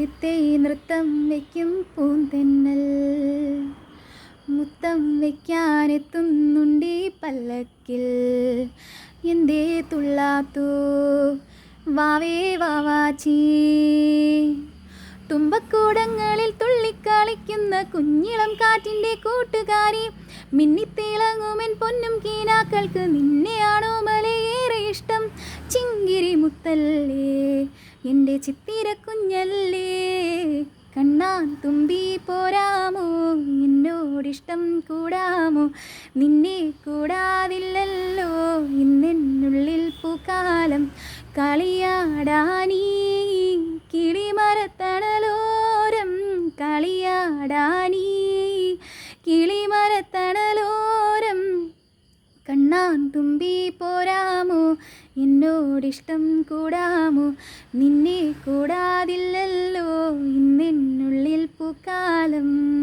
തിത്തേ നൃത്തം വയ്ക്കും പൂന്തെന്നൽ. മുത്തം വയ്ക്കാനെത്തുന്നുണ്ടീ പല്ലക്കിൽ. എന്തേ തുള്ളാത്തു? വാവേ വാവാച്ചി. തുമ്പക്കൂടങ്ങളിൽ തുള്ളിക്കളിക്കുന്ന കുഞ്ഞിളം കാറ്റിന്റെ കൂട്ടുകാരി. മിന്നിത്തിളങ്ങുമെൻ പൊന്നും കീനാക്കൾക്ക് നിന്നെയാണോ മലയേറെ ഇഷ്ടം? ചിങ്കിരി മുത്തല്ലേ. എന്റെ ചിത്തിര കുഞ്ഞല്ലേ കണ്ണാൻ തുമ്പി പോരാമോ? എന്നോടിഷ്ടം കൂടാമോ? നിന്നെ കൂടാതില്ലല്ലോ ഇന്നെന്നുള്ളിൽ പൂക്കാലം കളിയാടാനീ കിളിമരത്തണലോരം കളിയാടാനീ കണ്ണാൻ തുമ്പി പോരാമോ? എന്നോടിഷ്ടം കൂടാമോ? നിന്നെ കൂടാതില്ലല്ലോ. ഇന്നെന്നുള്ളിൽ പൂക്കാലം.